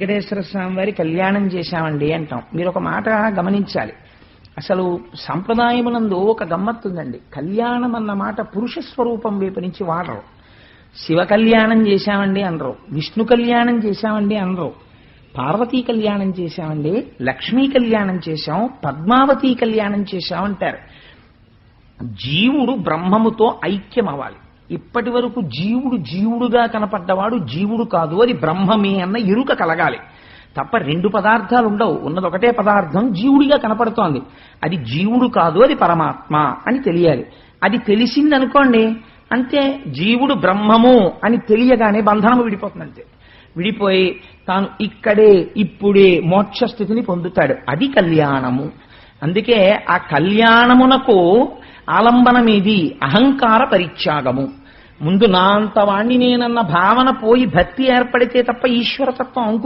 వెంకటేశ్వర స్వామి వారి కళ్యాణం చేశామండి అంటాం. మీరు ఒక మాట గమనించాలి. అసలు సంప్రదాయమునందు ఒక గమ్మత్తుందండి. కళ్యాణం అన్న మాట పురుష స్వరూపం వైపు నుంచి వాడరు. శివ కళ్యాణం చేశామండి అనరు. విష్ణు కళ్యాణం చేశామండి అనరు. పార్వతీ కళ్యాణం చేశామండి. లక్ష్మీ కళ్యాణం చేశాం. పద్మావతి కళ్యాణం చేశామంటారు జీవుడు బ్రహ్మముతో ఐక్యం అవ్వాలి ఇప్పటి వరకు జీవుడు జీవుడుగా కనపడ్డవాడు జీవుడు కాదు అది బ్రహ్మమే అన్న ఎరుక కలగాలి. తప్ప రెండు పదార్థాలు ఉండవు. ఉన్నది ఒకటే పదార్థం జీవుడిగా కనపడుతోంది. అది జీవుడు కాదు అది పరమాత్మ అని తెలియాలి. అది తెలిసిందనుకోండి అంతే జీవుడు బ్రహ్మము అని తెలియగానే బంధనము విడిపోతుంది అంతే విడిపోయి తాను ఇక్కడే ఇప్పుడే మోక్ష స్థితిని పొందుతాడు. అది కళ్యాణము. అందుకే ఆ కళ్యాణమునకు ఆలంబనమేది? అహంకార పరిత్యాగము. ముందు నా అంత వాణ్ణి నేనన్న భావన పోయి భక్తి ఏర్పడితే తప్ప ఈశ్వరతత్వం అంకురి